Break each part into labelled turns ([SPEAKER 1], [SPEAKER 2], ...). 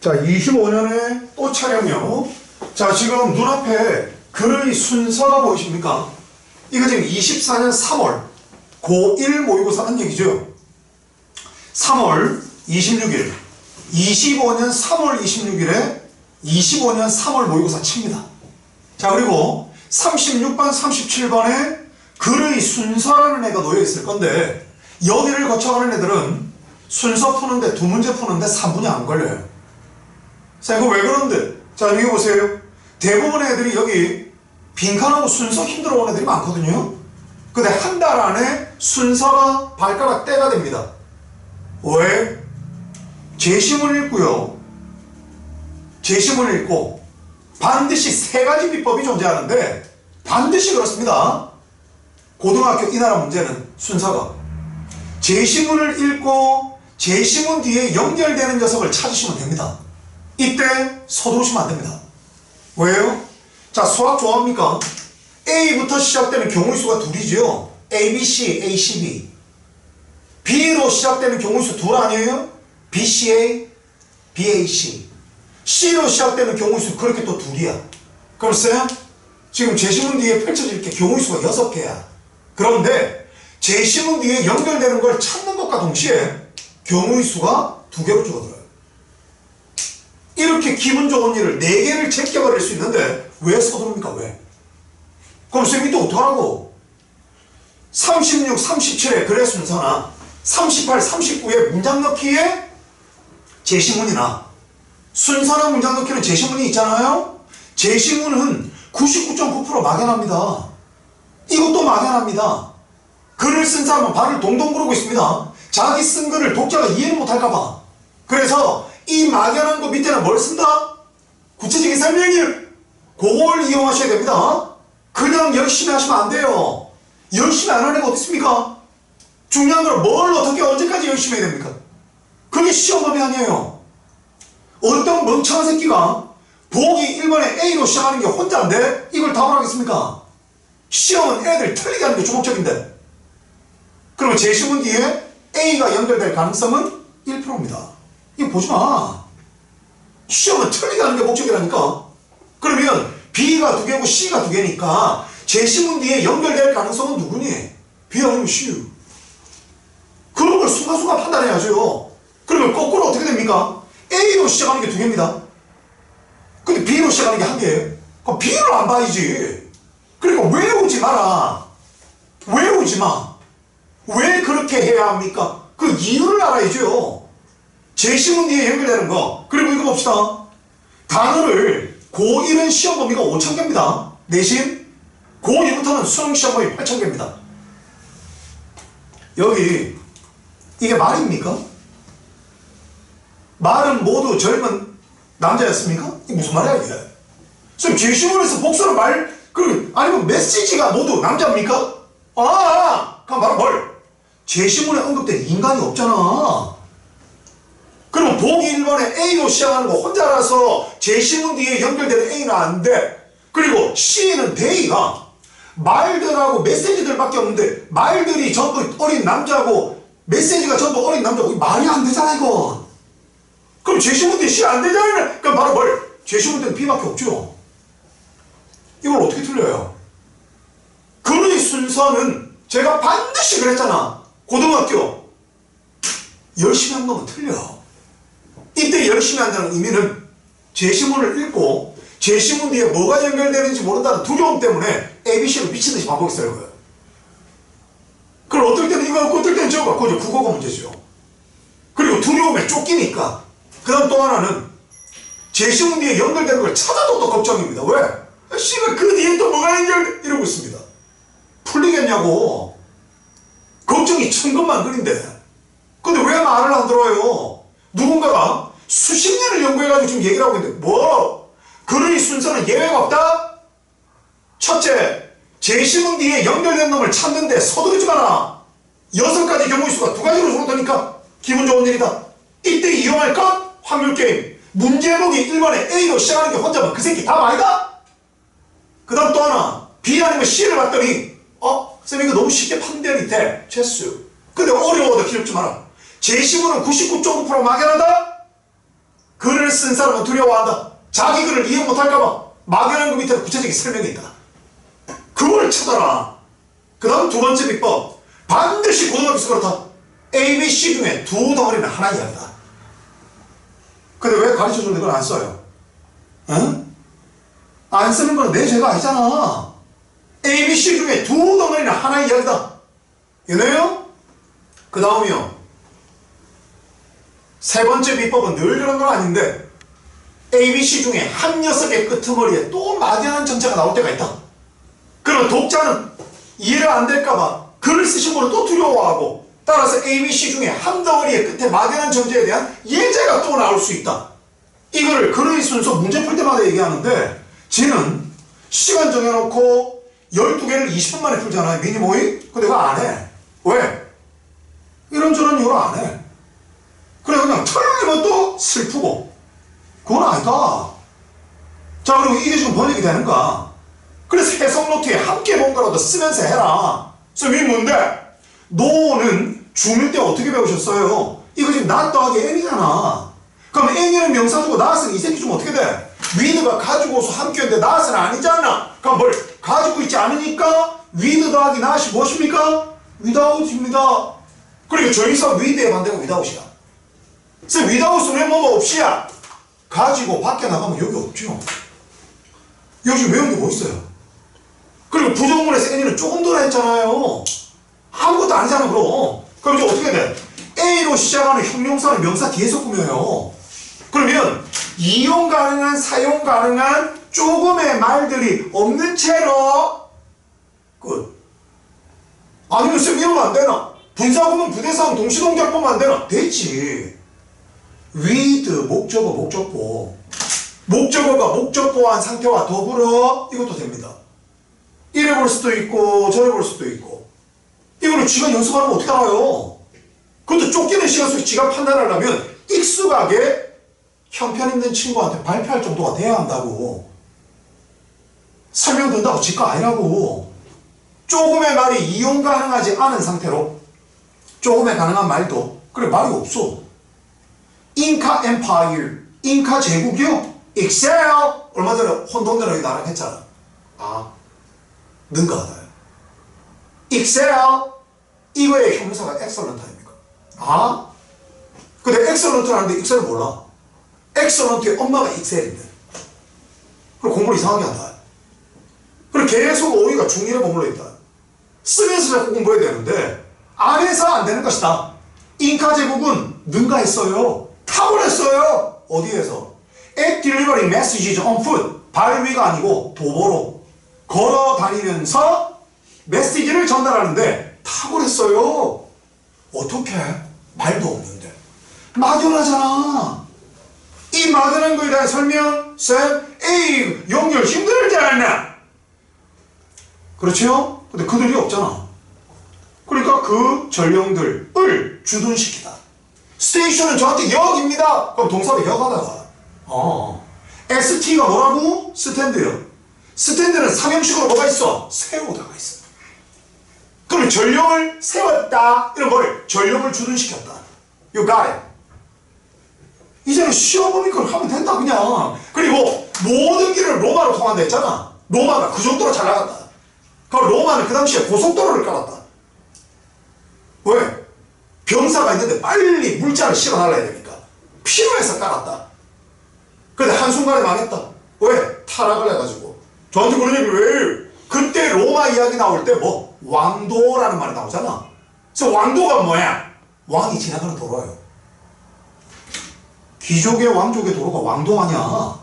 [SPEAKER 1] 자, 25년에 또 촬영요. 자, 지금 눈앞에 글의 순서가 보이십니까? 이거 지금 24년 3월 고1 모의고사 한 얘기죠. 3월 26일, 25년 3월 26일에 25년 3월 모의고사 칩니다. 자, 그리고 36번, 37번에 글의 순서라는 애가 놓여 있을 건데, 여기를 거쳐가는 애들은 순서 푸는데 두 문제 푸는데 3분이 안 걸려요. 자, 이거 왜 그런데? 자, 여기 보세요. 대부분의 애들이 여기 빈칸하고 순서 힘들어 오는 애들이 많거든요. 근데 한 달 안에 순서가 발가락 떼가 됩니다. 왜? 재심을 읽고요. 재심을 읽고 반드시 세 가지 비법이 존재하는데 반드시 그렇습니다. 고등학교 이 나라 문제는 순서가 제시문을 읽고 제시문 뒤에 연결되는 녀석을 찾으시면 됩니다. 이때 서두르시면 안 됩니다. 왜요? 자, 수학 좋아합니까? A부터 시작되는 경우의 수가 둘이죠. A, B, C, A, C, B. B로 시작되는 경우의 수 둘 아니에요? B, C, A, B, A, C. C로 시작되는 경우의 수 그렇게 또 둘이야. 그렇어요? 지금 제시문 뒤에 펼쳐질 게 경우의 수가 여섯 개야. 그런데 제시문 뒤에 연결되는 걸 찾는 것과 동시에 경우의 수가 두 개로 줄어들어요. 이렇게 기분 좋은 일을 네 개를 제껴버릴 수 있는데 왜 서두릅니까? 왜? 그럼 쌤이 또 어떡하라고? 36, 37의 글의 순서나 38, 39의 문장 넣기에 제시문이나 순서나 문장 넣기는 제시문이 있잖아요? 제시문은 99.9% 막연합니다. 이것도 막연합니다. 글을 쓴 사람은 발을 동동 구르고 있습니다. 자기 쓴 글을 독자가 이해를 못할까봐. 그래서 이 막연한 거 밑에는 뭘 쓴다? 구체적인 설명을 그걸 이용하셔야 됩니다. 그냥 열심히 하시면 안 돼요. 열심히 안 하는 거 어디 있습니까? 중요한 건뭘 어떻게 언제까지 열심히 해야 됩니까? 그게 시험범위 아니에요. 어떤 멍청한 새끼가 보기 1번에 A로 시작하는 게 혼자인데 이걸 답을 하겠습니까? 시험은 애들 틀리게 하는 게 주목적인데 그러면 제시문 뒤에 A가 연결될 가능성은 1%입니다. 이거 보지 마. 시험은 틀리게 하는 게 목적이라니까. 그러면 B가 두 개고 C가 두 개니까 제시문 뒤에 연결될 가능성은 누구니? B 아니면 C. 그런 걸 순간순간 판단해야죠. 그러면 거꾸로 어떻게 됩니까? A로 시작하는 게 두 개입니다. 근데 B로 시작하는 게 한 개예요. 그럼 B를 안 봐야지. 그러니까 외우지 마라. 외우지 마. 왜 그렇게 해야 합니까? 그 이유를 알아야죠. 제시문 뒤에 연결되는 거. 그리고 이거 봅시다. 단어를 고1은 시험 범위가 5,000개입니다. 내신 고2부터는 수능 시험 범위 8,000개입니다. 여기 이게 말입니까? 말은 모두 젊은 남자였습니까? 이게 무슨 말이야 이게? 선생님 제시문에서 복수는 말그 아니면 메시지가 모두 남자입니까? 아, 아 그럼 바로 뭘? 제시문에 언급된 인간이 없잖아. 보기 1번에 A로 시작하는 거 혼자라서 제시문 뒤에 연결되는 A는 안 돼. 그리고 C는 대의가 말들하고 메시지들밖에 없는데 말들이 전부 어린 남자고 메시지가 전부 어린 남자고 말이 안 되잖아 이건. 그럼 제시문 뒤에 C 안 되잖아. 그럼 바로 뭘? 제시문 뒤는 B밖에 없죠. 이걸 어떻게 틀려요? 글의 순서는 제가 반드시 그랬잖아. 고등학교 열심히 한 놈은 틀려. 이때 열심히 한다는 의미는 제시문을 읽고 제시문 뒤에 뭐가 연결되는지 모른다는 두려움 때문에 ABC를 미친 듯이 반복했어요. 그걸. 그걸 어떨 때는 이거 갖고 어떨 때는 저거 이제 국어가 문제죠. 그리고 두려움에 쫓기니까 그 다음 또 하나는 제시문 뒤에 연결되는 걸 찾아도 또 걱정입니다. 왜? 아, 씨발 그 뒤에 또 뭐가 연결 이러고 있습니다. 풀리겠냐고. 걱정이 천것만 그린데. 근데 왜 말을 안 들어요? 누군가가 수십 년을 연구해가지고 지금 얘기를 하고 있는데 뭐? 글의 순서는 예외가 없다? 첫째, 제시문 뒤에 연결된 놈을 찾는데 서두르지 마라. 여섯 가지 경우의 수가 두 가지로 줄어드니까 기분 좋은 일이다. 이때 이용할 것? 확률 게임. 문제목이 1번에 A로 시작하는 게 혼자면 그 새끼 답 아니다? 그 다음 또 하나 B 아니면 C를 봤더니 어? 쌤 이거 너무 쉽게 판별이 돼 체수 근데 어려워도 좀 하라 제시문은 99.9% 막연하다? 글을 쓴 사람은 두려워한다. 자기 글을 이해 못할까봐 막연한 그 밑에 구체적인 설명이 있다. 그걸 찾아라. 그 다음 두 번째 비법. 반드시 고등학교에서 그렇다. A, B, C 중에 두 덩어리는 하나 이야기다. 근데 왜 가르쳐 주는데 그걸 안 써요? 응? 안 쓰는 건 내 죄가 아니잖아. A, B, C 중에 두 덩어리는 하나 이야기다. 이해요? 그 다음이요. 세 번째 비법은 늘 그런 건 아닌데 ABC 중에 한 녀석의 끄트머리에 또 막연한 정체가 나올 때가 있다. 그럼 독자는 이해가 안 될까봐 글을 쓰신 분을 또 두려워하고 따라서 ABC 중에 한 덩어리의 끝에 막연한 정체에 대한 예제가 또 나올 수 있다. 이거를 글의 순서 문제 풀 때마다 얘기하는데 쟤는 시간 정해놓고 12개를 20분 만에 풀잖아요. 미니 모의? 근데 그거 안 해. 왜? 이런저런 이유로 안 해. 그래 그냥 틀리면 또 슬프고. 그건 아니다. 자 그리고 이게 지금 번역이 되는가? 그래서 해석 노트에 함께 뭔가라도 쓰면서 해라. 쌤이 뭔데? 노는 중일 때 어떻게 배우셨어요? 이거 지금 나 더하기 n이잖아. 그럼 n이는 명사주고 나스는 이 새끼 좀 어떻게 돼? 위드가 가지고서 함께인데 나스는 아니잖아. 그럼 뭘 가지고 있지 않으니까 위드 더하기 나시 무엇입니까? 위다웃입니다. 그러니까 저기서 위드의 반대가 위다웃이 야 쌤, 위다우스는 뭐뭐 없이야. 가지고 밖에 나가면 여기 없죠. 여기 외운 게 뭐 있어요? 그리고 부정문에서 N이는 조금 더 했잖아요. 아무것도 아니잖아, 그럼. 그럼 이제 어떻게 돼? A로 시작하는 형용사는 명사 뒤에서 꾸며요. 그러면 이용 가능한, 사용 가능한 조금의 말들이 없는 채로 끝. 아니면 쌤 이러면 안 되나? 분사구문 부대상 동시동작 보면 안 되나? 되지. With 목적어 목적보. 목적어가 목적보한 상태와 더불어 이것도 됩니다. 이래 볼 수도 있고 저래 볼 수도 있고. 이거를 지가 연습하는 거 어떻게 알아요? 그것도 쫓기는 시간 속에 지가 판단하려면 익숙하게 형편 있는 친구한테 발표할 정도가 돼야 한다고. 설명 듣는다고 지가 아니라고. 조금의 말이 이용 가능하지 않은 상태로 조금의 가능한 말도 그래 말이 없어 잉카 엠파이어 잉카 제국이요? 엑셀! 얼마 전에 여기 나랑 했잖아. 아 능가하다요 엑셀! 이거의 형사가 엑설런트입니까? 아? 근데 엑설런트라는데 엑셀을 몰라. 엑설런트의 엄마가 엑셀인데. 그럼 공부를 이상하게 한다. 그리고 계속 오이가 중1에 머물러 있다. 쓰면서 자꾸 공부해야 되는데 안 해서 안 되는 것이다. 잉카 제국은 능가했어요 탁월했어요. 어디에서? At delivering messages on foot. 발 위가 아니고 도보로 걸어 다니면서 메시지를 전달하는데 탁월했어요. 어떻게? 말도 없는데. 막연하잖아. 이 막연한 거에 대한 설명, 쌤, 에이, 연결 힘들지 않나? 그렇죠? 근데 그들이 없잖아. 그러니까 그 전령들을 주둔시키다. 스테이션은 저한테 역입니다. 그럼 동사로 역 하다가. 어. ST가 뭐라고? 스탠드요. 스탠드는 삼형식으로 뭐가 있어? 세우다가 있어. 그럼 전령을 세웠다. 이런 걸 전령을 주둔시켰다. You got it. 이제는 시어보니까 하면 된다 그냥. 그리고 모든 길을 로마로 통한다 했잖아. 로마가 그 정도로 잘 나갔다. 그럼 로마는 그 당시에 고속도로를 깔았다. 왜? 병사가 있는데 빨리 물자를 실어 날라야 되니까 필요해서 깔았다. 근데 한순간에 망했다. 왜? 타락을 해가지고. 저한테 그런 얘기 왜? 그때 로마 이야기 나올 때 뭐? 왕도라는 말이 나오잖아. 그래서 왕도가 뭐야? 왕이 지나가는 도로예요. 귀족의 왕족의 도로가 왕도 아니야.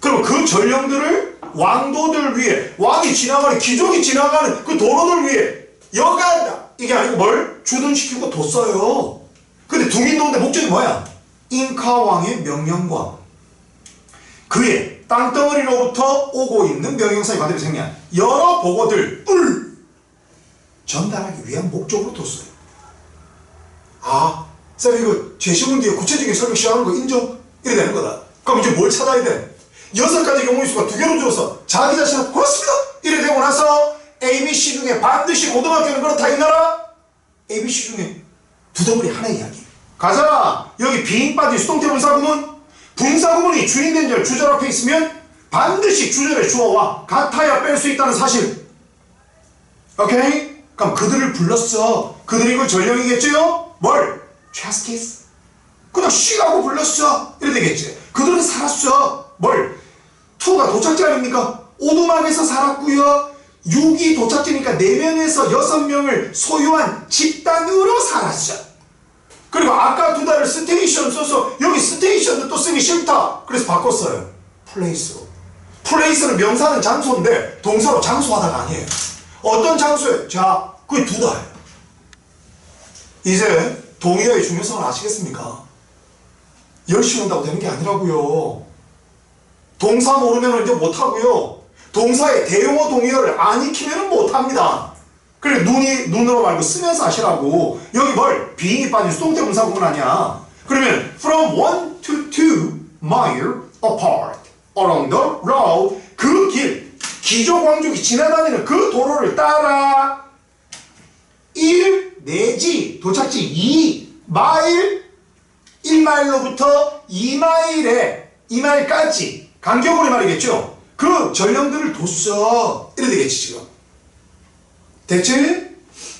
[SPEAKER 1] 그럼 그 전령들을 왕도들 위해 왕이 지나가는 귀족이 지나가는 그 도로들 위해 여간다. 이게 아니고 뭘? 주둔시키고 뒀어요. 근데 둥인도인데 목적이 뭐야? 잉카 왕의 명령과 그의 땅덩어리로부터 오고 있는 명령사의 관계로 생략 여러 보고들을 전달하기 위한 목적으로 뒀어요. 아, 쌤 이거 제시문 뒤에 구체적인 설명 시작하는 거 인정? 이래 되는 거다. 그럼 이제 뭘 찾아야 돼? 여섯 가지 경우의 수가 두 개로 줄어서 자기 자신은 그렇습니다. 이래 되고 나서 ABC 중에 반드시 고등학교는 그렇다 이 나라 ABC 중에 두 덩어리 하나의 이야기 가자. 여기 빙 빠진 수동태 분사구문. 분사구문이 주인된 절 주절 앞에 있으면 반드시 주절에 주어와 같아야 뺄 수 있다는 사실. 오케이? 그럼 그들을 불렀어. 그들이 그 전령이겠지요? 뭘? 차스키스. 그냥 쉬라고 불렀어. 이래 되겠지. 그들은 살았어. 뭘? 투가 도착지 아닙니까? 오두막에서 살았고요. 6이 도착지니까 4명에서 6명을 소유한 집단으로 살았어. 그리고 아까 두 달을 스테이션 써서 여기 스테이션도 또 쓰기 싫다. 그래서 바꿨어요. 플레이스로. 플레이스는 명사는 장소인데 동사로 장소하다가 아니에요. 어떤 장소에? 자, 그게 두 달. 이제 동의어의 중요성을 아시겠습니까? 열심히 한다고 되는 게 아니라고요. 동사 모르면 이제 못하고요. 동사의 대용어 동의어를 안 익히면 못합니다. 그래 눈이 눈으로 말고 쓰면서 하시라고. 여기 뭘 비행이 빠진 수동태 분사 구문 아니야. 그러면 from one to two mile apart along the road 그 길 기조광족이 지나다니는 그 도로를 따라 1 내지 도착지 2 마일 1마일로부터 2마일에 2마일까지 간격으로 말이겠죠. 그 전령들을 뒀어. 이래 되겠지 지금. 됐지?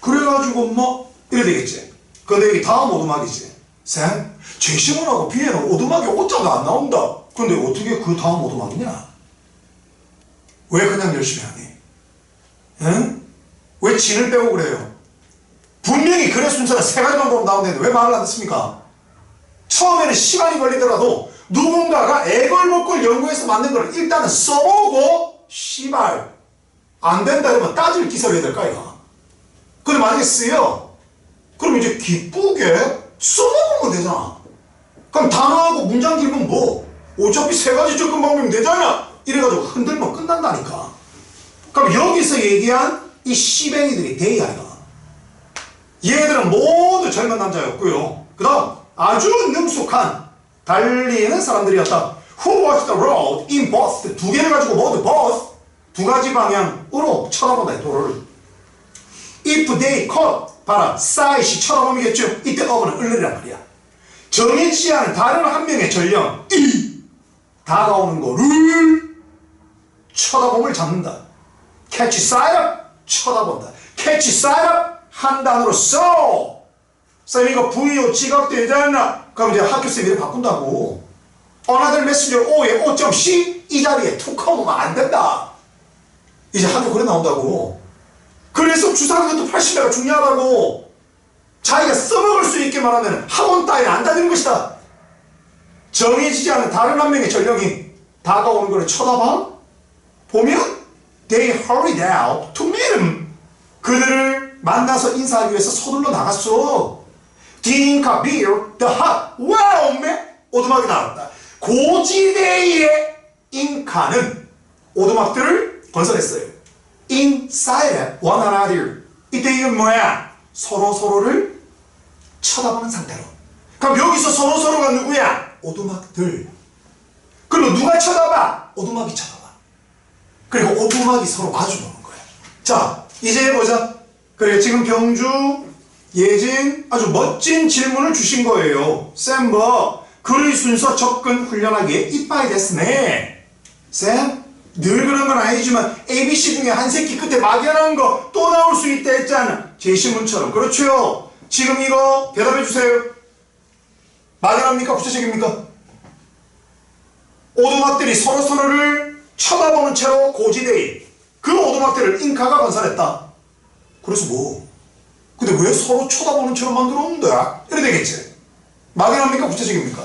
[SPEAKER 1] 그래가지고 뭐 이래 되겠지. 근데 여기 다음 오두막이지. 쌤, 제시문하고 비에는 오두막에 오자가 안 나온다. 근데 어떻게 그 다음 오두막이냐? 왜 그냥 열심히 하니? 응? 왜 진을 빼고 그래요? 분명히 글의 순서는 세 가지 방법으로 나오는데 왜 말을 안 듣습니까? 처음에는 시간이 걸리더라도 누군가가 애걸복걸 연구해서 만든 걸 일단은 써보고 씨발 안 된다 이러면 따질 기사를 해야 될까 이거? 근데 만약에 쓰여? 그럼 이제 기쁘게 써먹으면 되잖아. 그럼 단어하고 문장 길면 뭐 어차피 세 가지 접근 방법이면 되잖아. 이래가지고 흔들면 끝난다니까. 그럼 여기서 얘기한 이 씨뱅이들이 대야 이거. 얘들은 모두 젊은 남자였고요. 그 다음 아주 능숙한 달리는 사람들이었다. Who watched the road in both 두 개를 가지고 모두 both 두 가지 방향으로 쳐다본다 이 도로를. If they caught 봐라 사이시 쳐다보겠죠. 이때 어부는 을르란 말이야. 정해지지 않은 다른 한 명의 전령 이 다가오는 거를 쳐다봄을 잡는다. catch sight up 쳐다본다. catch sight up 한 단어로 so 쌤 이거 VO 지각되지 않나? 그럼 이제 학교 쌤 이렇게 바꾼다고. another messenger O에 5.C 이 자리에 툭 하면 안 된다. 이제 학교 그래 나온다고. 그래서 주사위도 80배가 중요하다고. 자기가 써먹을 수 있게 말하면 학원 따위 안 다니는 것이다. 정해지지 않은 다른 한 명의 전령이 다가오는 걸 쳐다봐? 보면 they hurried out to meet him. 그들을 만나서 인사하기 위해서 서둘러 나갔어. 비어 the hot wow 오두막이 나왔다. 고지대의 잉카는 오두막들을 건설했어요. inside one another. 이때 이건 뭐야? 서로 서로를 쳐다보는 상태로. 그럼 여기서 서로 서로가 누구야? 오두막들. 그리고 누가 쳐다봐? 오두막이 쳐다봐. 그리고 오두막이 서로 마주 보는 거야. 자, 이제 보자. 그래, 지금 경주, 예진, 아주 멋진 질문을 주신 거예요. 쌤, 뭐, 글의 순서 접근 훈련하기에 이빠이 됐으네. 쌤, 늘 그런 건 아니지만, ABC 중에 한 새끼 끝에 막연한 거 또 나올 수 있다 했잖아. 제시문처럼. 그렇죠? 지금 이거 대답해 주세요. 막연합니까? 구체적입니까? 오두막들이 서로 서로를 쳐다보는 채로 고지대에 그 오두막들을 잉카가 건설했다. 그래서 뭐? 근데 왜 서로 쳐다보는 채로 만들었는데? 이래 되겠지? 막연합니까? 구체적입니까?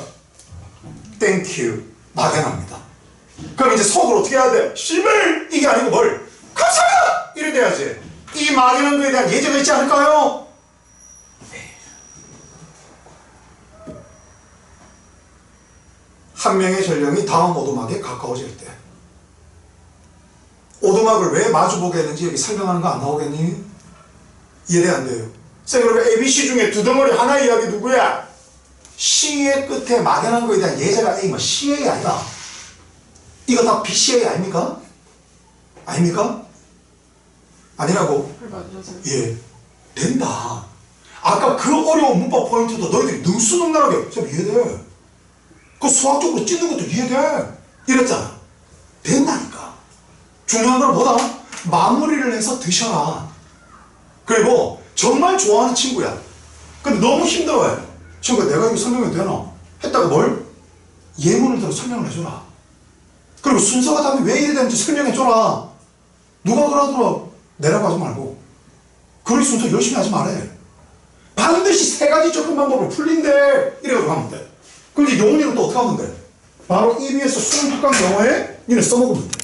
[SPEAKER 1] 땡큐. 막연합니다. 그럼 이제 속을 어떻게 해야 돼? 씨발! 이게 아니고 뭘? 감사합니다! 이래 돼야지. 이 막연한 거에 대한 예제가 있지 않을까요? 한 명의 전령이 다음 오두막에 가까워질 때 오두막을 왜 마주보게 했는지 여기 설명하는 거 안 나오겠니? 이해 안 돼요. 쌤 그러면 ABC 중에 두 덩어리 하나 이야기 누구야? C의 끝에 막연한 거에 대한 예제가 A 뭐 CA 아니야? 이거 다 BCA 아닙니까? 아닙니까? 아니라고? 예, 된다. 아까 그 어려운 문법 포인트도 너희들이 능수능란하게 좀 이해돼. 그 수학적으로 찢는 것도 이해돼. 이랬잖아. 된다니까. 중요한 건 뭐다? 마무리를 해서 드셔라. 그리고 정말 좋아하는 친구야. 근데 너무 힘들어해. 친구가 내가 이거 설명해도 되나? 했다가 뭘? 예문을 들어 설명을 해줘라. 그리고 순서가 다음에 왜 이래 되는지 설명해줘라. 누가 그러더라. 내라고 하지 말고. 그럴 순서 열심히 하지 말해. 반드시 세 가지 접근 방법으로 풀린대. 이래가지고 하면 돼. 그럼 이제 용훈이는 또 어떻게 하면 돼? 바로 EBS 수능 특강 영어에 니네 써먹으면 돼.